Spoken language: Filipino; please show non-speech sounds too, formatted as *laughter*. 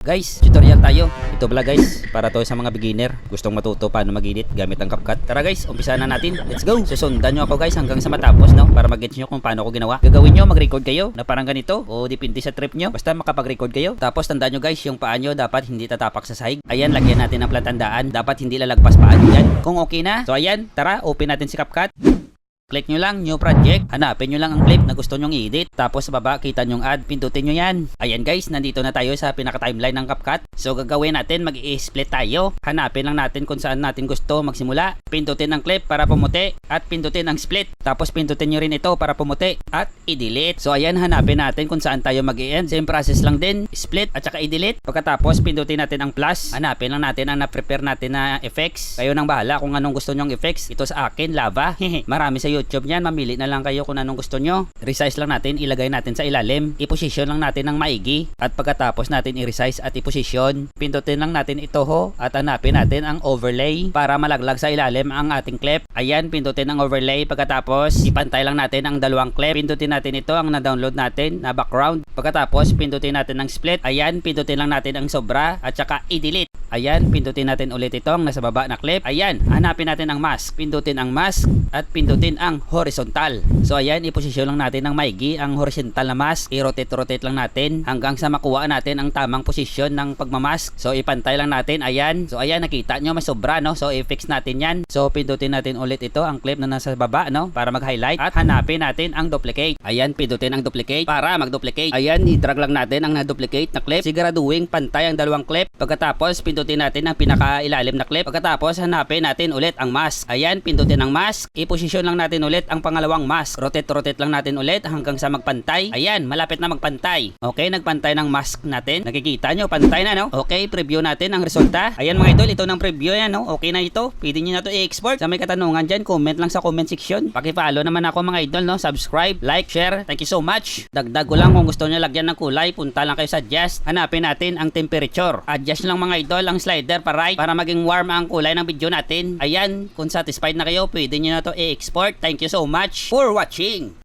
Guys, tutorial tayo. Ito pala guys, para to sa mga beginner. Gustong matuto paano mag-edit gamit ang CapCut. Tara guys, umpisa na natin. Let's go! Susundan nyo ako guys hanggang sa matapos, no? Para mag-gets nyo kung paano ko ginawa. Gagawin nyo, mag-record kayo na parang ganito o depende sa trip nyo. Basta makapag-record kayo. Tapos tandaan nyo guys, yung paa nyo dapat hindi tatapak sa sahig. Ayan, lagyan natin ng platandaan. Dapat hindi lalagpas paa nyo yan. Kung okay na, so ayan, tara, open natin si CapCut. Click nyo lang, new project. Hanapin nyo lang ang clip na gusto nyong i-edit. Tapos sa baba, kita nyong add. Pindutin nyo yan. Ayan guys, nandito na tayo sa pinaka-timeline ng CapCut. So gagawin natin, mag split tayo. Hanapin lang natin kung saan natin gusto magsimula. Pindutin ang clip para pumuti. At pindutin ang split. Tapos pindutin nyo rin ito para pumuti. At i-delete. So ayan, hanapin natin kung saan tayo mag end Same process lang din. Split at saka i-delete. Pagkatapos, pindutin natin ang plus. Hanapin lang natin ang na-prepare natin na effects. Kayo nang bahala kung anong gusto nyong effects. Ito sa akin, lava. *laughs* Marami sa YouTube niyan. Mamili na lang kayo kung anong gusto nyo. Resize lang natin, ilagay natin sa ilalim. I-position lang natin ng maigi. At pagkatapos natin i-resize at i-position, pindutin lang natin ito ho. At hanapin natin ang overlay para malaglag sa ilalim ang ating clip. Ayan, pindutin ang overlay. Pagkatapos, ipantay lang natin ang dalawang clip. Pindutin natin ito ang na-download natin na background. Pagkatapos, pindutin natin ang split. Ayan, pindutin lang natin ang sobra at saka i-delete. Ayan, pindutin natin ulit ito ang nasa baba na clip. Ayan, hanapin natin ang mask. Pindutin ang mask at pindutin ang horizontal. So ayan, iposisyon lang natin ng maigi ang horizontal na mask. I-rotate-rotate lang natin hanggang sa makuha natin ang tamang posisyon ng pagmamask. So ipantay lang natin. Ayan. So ayan, nakita nyo may sobra, no? So i-fix natin yan. So pindutin natin ulit ito, ang clip na nasa baba, no? Para mag-highlight. At hanapin natin ang duplicate. Ayan, pindutin ang duplicate para mag-duplicate. Ayan, i-drag lang natin ang na-duplicate na clip. Siguraduhin pantay ang dalawang clip. Pagkatapos, pindutin natin ang pinaka-ilalim na clip. Pagkatapos, hanapin natin ulit ang mask. Ayan, pindutin ang mask. I-position lang natin ulit ang pangalawang mask. Rotate-rotate lang natin ulit hanggang sa magpantay. Ayan, malapit na magpantay. Okay, nagpantay ng mask natin. Nakikita nyo, pantay na, no? Okay, preview natin ang resulta. Ayan mga idol, ito ng preview yan, no? Okay na ito. Pwede nyo na to i-export. Sa may katanungan dyan, comment lang sa comment section. Paki-follow naman ako mga idol, no? Subscribe, like, share. Thank you so much. Dagdag ko lang kung gusto nyo lagyan ng kulay, punta lang kayo sa adjust. Hanapin natin ang temperature. Adjust lang mga idol ang slider para right para maging warm ang kulay ng video natin. Ayan, kung satisfied na kayo, pwede nyo na to i-export. Thank you so much for watching.